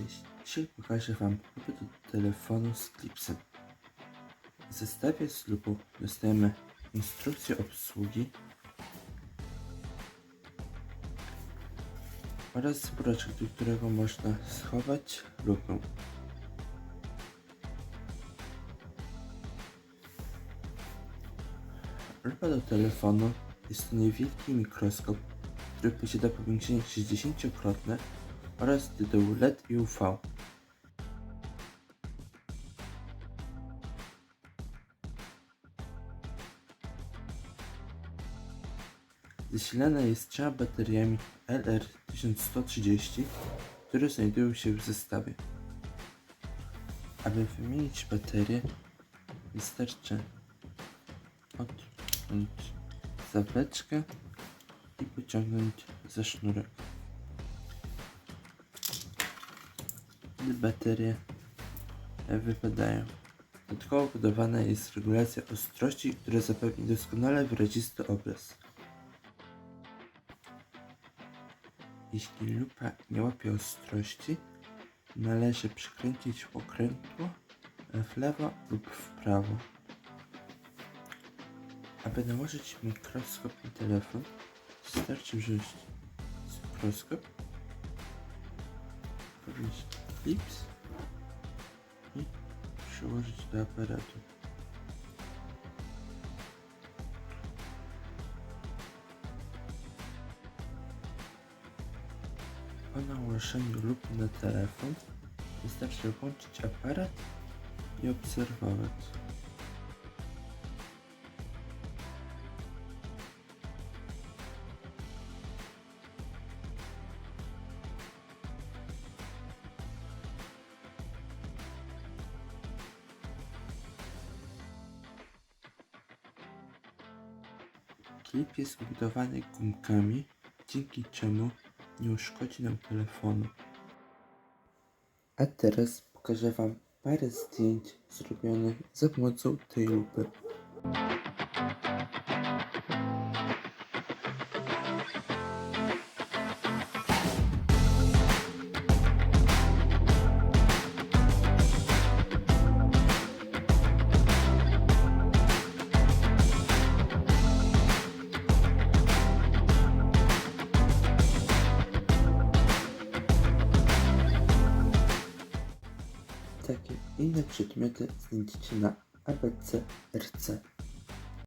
Cześć, dzisiaj pokażę Wam próbę do telefonu z klipsem. W zestawie z lupą dostajemy instrukcję obsługi oraz broczek, do którego można schować lupę. Lupa do telefonu jest to niewielki mikroskop, który posiada powiększenie 60-krotne oraz tytuł LED i UV. Zasilana jest trzema bateriami LR1130, które znajdują się w zestawie. Aby wymienić baterię, wystarczy odpiąć zawleczkę i pociągnąć za sznurek. Baterie wypadają. Dodatkowo budowana jest regulacja ostrości, która zapewni doskonale wyrazisty obraz. Jeśli lupa nie łapie ostrości, należy przykręcić pokrętło w lewo lub w prawo. Aby nałożyć mikroskop na telefon, wystarczy wziąć mikroskop, podnieść klips i przyłożyć do aparatu. Po nałożeniu lupy na telefon wystarczy włączyć aparat i obserwować. Klip jest ubudowany gumkami, dzięki czemu nie uszkodzi nam telefonu. A teraz pokażę Wam parę zdjęć zrobionych za pomocą tej lupy. Takie inne przedmioty znajdziecie na ABCRC.